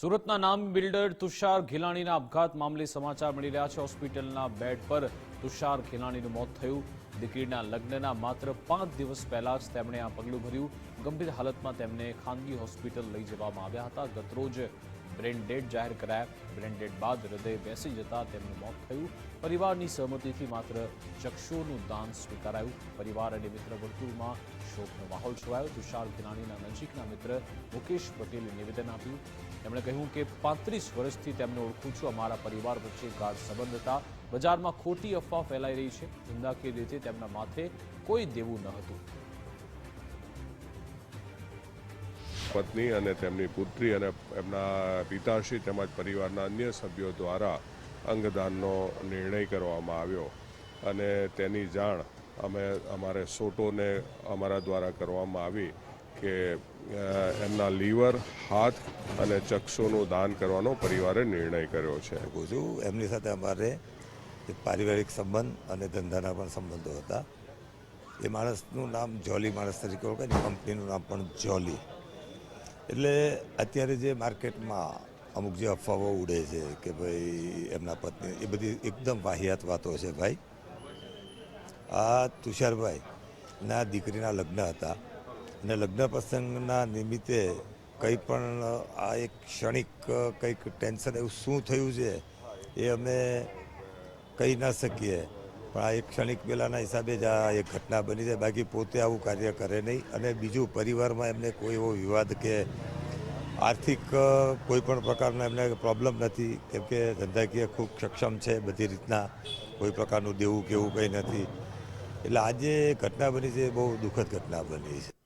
સુરતના નામ બિલ્ડર તુષાર ઘિલાણીના આપઘાત મામલે સમાચાર મળી રહ્યા છે. હોસ્પિટલના બેડ પર તુષાર ઘિલાણીનું મોત થયું. દીકરીના લગ્નના માત્ર પાંચ દિવસ પહેલા જ તેમણે આ પગલું ભર્યું. ગંભીર હાલતમાં તેમને ખાનગી હોસ્પિટલ લઈ જવામાં આવ્યા હતા. ગતરોજ બ્રેન ડેડ જાહેર કરાયા. બ્રેન ડેડ બાદ હૃદય બેસી જતા તેમનું મોત થયું. પરિવારની સહમતિથી માત્ર ચક્ષુઓનું દાન સ્વીકારાયું. પરિવાર અને મિત્ર વર્તુળમાં શોકનો માહોલ છવાયો. તુષાર ઘેલાણીના નજીકના મિત્ર મુકેશ પટેલે નિવેદન આપ્યું. તેમણે કહ્યું કે પાંત્રીસ વર્ષથી તેમને ઓળખું છું. અમારા પરિવાર વચ્ચે ગાઢ સંબંધ હતા. બજારમાં ખોટી અફવા ફેલાઈ રહી છે. ધંધાકીય રીતે તેમના માથે કોઈ દેવું ન હતું. પત્ની અને તેમની પુત્રી અને એમના પિતાશ્રી તેમજ પરિવારના અન્ય સભ્યો દ્વારા અંગદાનનો નિર્ણય કરવામાં આવ્યો. અને તેની જાણ અમે અમારે સોટોને અમારા દ્વારા કરવામાં આવી કે એમના લીવર, હાથ અને ચક્ષુનું દાન કરવાનો પરિવારે નિર્ણય કર્યો છે. છું એમની સાથે અમારે પારિવારિક સંબંધ અને ધંધાના પણ સંબંધો હતા. એ માણસનું નામ જોલી માણસ તરીકે ઓળખાય કંપનીનું નામ પણ જોલી. એટલે અત્યારે જે માર્કેટમાં અમુક જે અફવાઓ ઉડે છે કે ભાઈ એમના પત્ની, એ બધી એકદમ વાહિયાત વાતો છે ભાઈ. આ તુષારભાઈ ના દીકરીના લગ્ન હતા અને લગ્ન પ્રસંગના નિમિત્તે કંઈ પણ આ એક ક્ષણિક કંઈક ટેન્શન એવું શું થયું છે એ અમે કહી ના શકીએ. પણ આ એક ક્ષણિક પહેલાંના હિસાબે જ આ એક ઘટના બની છે. બાકી પોતે આવું કાર્ય કરે નહીં. અને બીજું પરિવારમાં એમને કોઈ એવો વિવાદ કે આર્થિક કોઈ પણ પ્રકારનો એમને પ્રોબ્લેમ નથી. કેમ કે ધંધાકીય ખૂબ સક્ષમ છે બધી રીતના. કોઈ પ્રકારનું દેવું કેવું કંઈ નથી. એટલે આજે ઘટના બની છે બહુ દુઃખદ ઘટના બની છે.